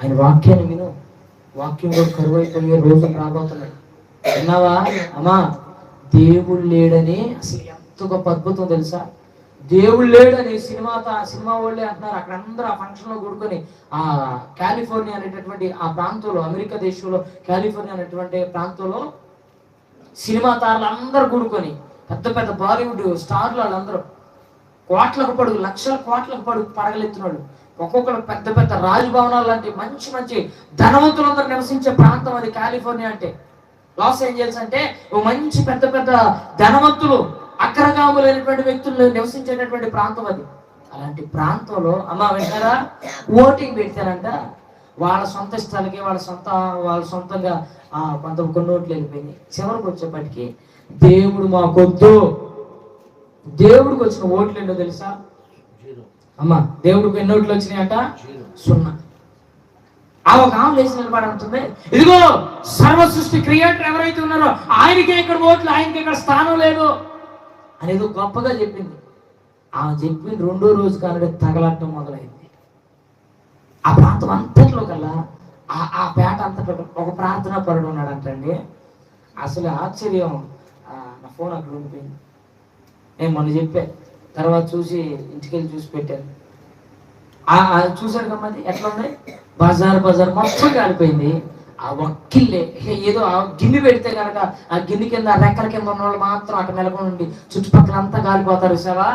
ఆయన వాక్యాన్ని విను. వాక్యం కూడా అయిపోయే రోజులు రాబోతున్నాయి విన్నావా? అమ్మా దేవుడు లేడని అసలు ఎంత గొప్ప అద్భుతం తెలుసా? దేవుడు లేడని సినిమా సినిమా వాళ్ళే అంటున్నారు. అక్కడ అందరూ ఆ ఫంక్షన్లో కూడుకొని ఆ కాలిఫోర్నియా అనేటటువంటి ఆ ప్రాంతంలో అమెరికా దేశంలో కాలిఫోర్నియా అనేటువంటి ప్రాంతంలో సినిమా తారలు అందరూ కూడుకొని పెద్ద పెద్ద బాలీవుడ్ స్టార్లు వాళ్ళందరూ కోట్లకు పడుగు లక్షల కోట్లకు పడుగు పడగలెత్తినాడు ఒక్కొక్కరు పెద్ద పెద్ద రాజభవనాలు లాంటి మంచి మంచి ధనవంతులందరూ నివసించే ప్రాంతం అది కాలిఫోర్నియా అంటే. లాస్ ఏంజల్స్ అంటే ఓ మంచి పెద్ద పెద్ద ధనవంతులు అక్రగాములైనటువంటి వ్యక్తులు నివసించేటటువంటి ప్రాంతం అది. అలాంటి ప్రాంతంలో అమ్మ వింటారా ఓటింగ్ పెడతారంట. వాళ్ళ సొంత ఇష్టాలకి వాళ్ళ సొంత వాళ్ళ సొంతంగా ఆ, కొంత కొన్ని ఓట్లు వెళ్ళిపోయింది చివరికి వచ్చేప్పటికి దేవుడు మాకొద్దు. దేవుడికి వచ్చిన ఓట్లు ఏంటో తెలుసా? అమ్మ దేవుడికి ఎన్ని ఓట్లు వచ్చినాయట? సున్నా. ఆ ఒక ఆమె లేచి నిలబడుతుంది. ఇదిగో సర్వ సృష్టి క్రియేటర్ ఎవరైతే ఉన్నారో ఆయనకే ఇక్కడ ఓట్లు ఆయనకి ఇక్కడ స్థానం లేదు. అనేది గొప్పగా చెప్పింది. ఆమె చెప్పిన రెండో రోజు కానుడే తగలటం మొదలైంది. ఆ ప్రాంతం అంతట్లో కల్లా ఆ ఆ పేట అంతట్లో ఒక ప్రార్థనా పరుడు ఉన్నాడంటండి. అసలు ఆశ్చర్యం. నా ఫోన్ అక్కడ ఉండిపోయింది. నేను మొన్న చెప్పా. తర్వాత చూసి ఇంటికెళ్ళి చూసి పెట్టాను. ఆ ఆ కమ్మది ఎట్లా ఉంది? బజార్ బజార్ మొత్తం కాలిపోయింది. ఆ ఒక్కిల్లే ఏదో ఆ గిన్నె పెడితే కనుక ఆ గిన్నె కింద ఆ రెక్కల కింద ఉన్న వాళ్ళు మాత్రం అక్కడ నెలకొని ఉండి చుట్టుపక్కల అంతా కాలిపోతారు సావా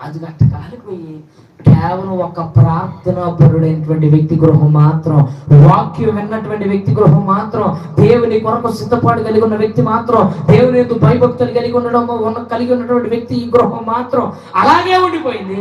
అది గట్ట కాలిపోయి కేవలం ఒక ప్రార్థన పరుడైనటువంటి వ్యక్తి గృహం మాత్రం వాక్యం విన్నటువంటి వ్యక్తి గృహం మాత్రం దేవుని కొరకు సిద్ధపాటు కలిగి ఉన్న వ్యక్తి మాత్రం దేవుని ఎందు భయభక్తులు కలిగి ఉండడం కలిగి ఉన్నటువంటి వ్యక్తి ఈ గృహం మాత్రం అలాగే ఉండిపోయింది.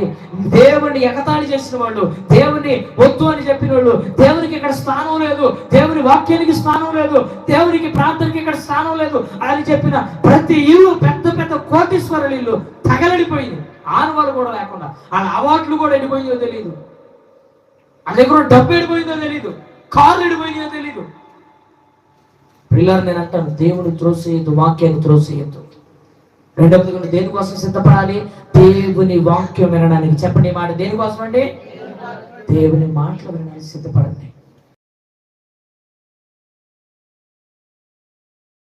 దేవుని ఎగతాళి చేసిన వాళ్ళు దేవుని వద్దు అని చెప్పిన వాళ్ళు దేవునికి ఇక్కడ స్థానం లేదు దేవుని వాక్యానికి స్థానం లేదు దేవునికి ప్రార్థనకి ఇక్కడ స్థానం లేదు అని చెప్పిన ప్రతి ఇల్లు పెద్ద పెద్ద కోటీశ్వరుల ఇల్లు తగలడిపోయింది. ఆనవాళ్ళు కూడా లేకుండా వాళ్ళ అవార్డులు కూడా ఎడిపోయిందో తెలియదు వాళ్ళ దగ్గర డబ్బు ఎడిపోయిందో తెలియదు కార్లు ఎడిపోయిందో తెలియదు పిల్లలు నేను అంటాను దేవుడు త్రోసేయద్దు వాక్యాన్ని త్రోసేయద్దు. రెండవది కూడా దేనికోసం సిద్ధపడాలి? దేవుని వాక్యం వినడానికి. చెప్పండి మాట దేనికోసం అండి? దేవుని మాటలు వినడానికి సిద్ధపడండి.